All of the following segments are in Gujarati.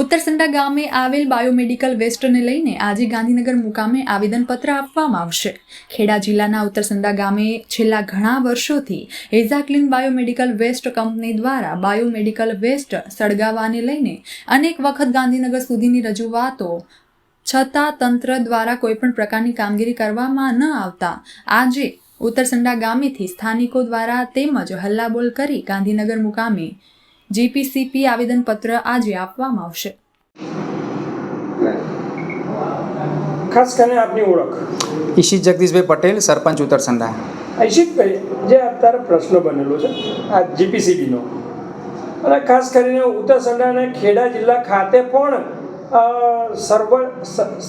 ઉત્તરસંડા ગામે આવેલ બાયોમેડિકલ વેસ્ટને લઈને આજે ગાંધીનગર મુકામે આવેદનપત્ર આપવામાં આવશે. ખેડા જિલ્લાના ઉત્તરસંડા ગામે છેલ્લા ઘણા વર્ષોથી એઝાક્લિન બાયોમેડિકલ વેસ્ટ કંપની દ્વારા બાયોમેડિકલ વેસ્ટ સળગાવવાને લઈને અનેક વખત ગાંધીનગર સુધીની રજૂઆતો, છતાં તંત્ર દ્વારા કોઈપણ પ્રકારની કામગીરી કરવામાં ન આવતા, આજે ઉત્તરસંડા ગામેથી સ્થાનિકો દ્વારા તેમજ હલ્લાબોલ કરી ગાંધીનગર મુકામે જીપીસીપી આવેદનપત્ર આજે આપવામાં આવશે. ખાસ કરીને આપની ઓળખ. ઈશિત જગદીશભાઈ પટેલ સરપંચ ઉત્તરસંડા ઈશિતભાઈ જે અત્યારે પ્રશ્ન બનેલો છે આ જીપીસીબીનો અને ખાસ કરીને ઉત્તરસંડા અને ખેડા જિલ્લા ખાતે પણ સર્વ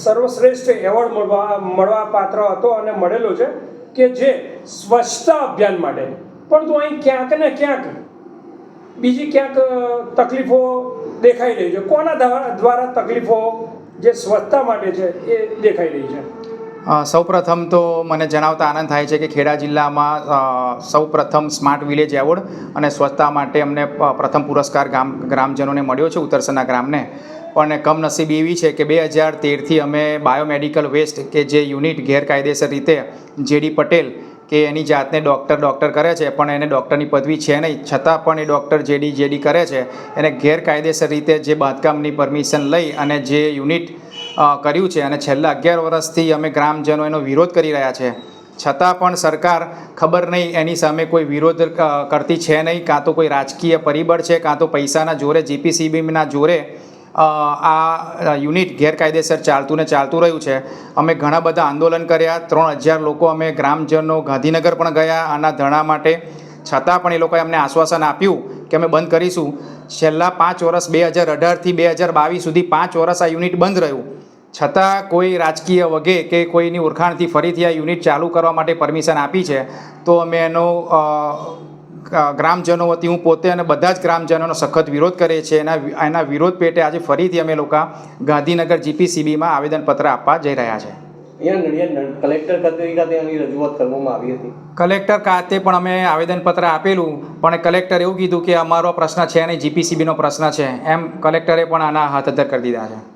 સર્વશ્રેષ્ઠ એવોર્ડ મળવા મળવા પાત્ર હતો અને મળેલો છે કે જે સ્વચ્છતા અભિયાન માટે. પરંતુ અહીં ક્યાંક ને ક્યાંક બીજી ક્યાંક તકલીફો દેખાઈ રહી છે. કોના દ્વારા તકલીફો જે સ્વચ્છતા માટે છે એ દેખાઈ રહી છે? સૌપ્રથમ તો મને જણાવતા આનંદ થાય છે કે ખેડા જિલ્લામાં સૌપ્રથમ સ્માર્ટ વિલેજ એવોર્ડ અને સ્વચ્છતા માટે અમને પ્રથમ પુરસ્કાર ગામ ગ્રામજનોને મળ્યો છે, ઉત્તરસરના ગ્રામને. પણ કમનસીબ એવી છે કે બે હજાર તેરથી અમે બાયોમેડિકલ વેસ્ટ, કે જે યુનિટ ગેરકાયદેસર રીતે જેડી પટેલ કે એની જાતને ડૉક્ટર ડૉક્ટર કરે છે, પણ એને ડૉક્ટરની પદવી છે નહીં. છતાં પણ એ ડૉક્ટર જેડી જેડી કરે છે. એને ગેરકાયદેસર રીતે જે બાંધકામની પરમિશન લઈ અને જે યુનિટ કર્યું છે અને છેલ્લા અગિયાર વર્ષથી અમે ગ્રામજનો એનો વિરોધ કરી રહ્યા છે. છતાં પણ સરકાર ખબર નહીં એની સામે કોઈ વિરોધ કરતી છે નહીં. કાં તો કોઈ રાજકીય પરિબળ છે, કાં તો પૈસાના જોરે જીપીસીબીના જોરે આ યુનિટ ગેરકાયદેસર ચાલતું ને ચાલતું રહ્યું છે. અમે ઘણા બધા આંદોલન કર્યા. ત્રણ હજાર લોકો અમે ગ્રામજનો, ગાંધીનગર પણ ગયા આના ધરણા માટે. છતાં પણ એ લોકોએ અમને આશ્વાસન આપ્યું કે અમે બંધ કરીશું. છેલ્લા પાંચ વર્ષ, બે હજાર અઢારથી બે હજાર બાવીસ સુધી પાંચ વર્ષ આ યુનિટ બંધ રહ્યું. છતાં કોઈ રાજકીય વગે કે કોઈની ઓળખાણથી ફરીથી આ યુનિટ ચાલુ કરવા માટે પરમિશન આપી છે, તો અમે એનો ગ્રામજનો વતી હું પોતે અને બધા જ ગ્રામજનોનો સખત વિરોધ કરે છે એના એના વિરોધ પેટે આજે ફરીથી અમે લોકો ગાંધીનગર જીપીસીબીમાં આવેદનપત્ર આપવા જઈ રહ્યા છે. કલેક્ટર ખાતે પણ અમે આવેદનપત્ર આપેલું પણ કલેક્ટર એવું કીધું કે અમારો પ્રશ્ન છે નહીં જીપીસીબીનો પ્રશ્ન છે. એમ કલેક્ટરે પણ આના હાથ અધર કરી દીધા છે.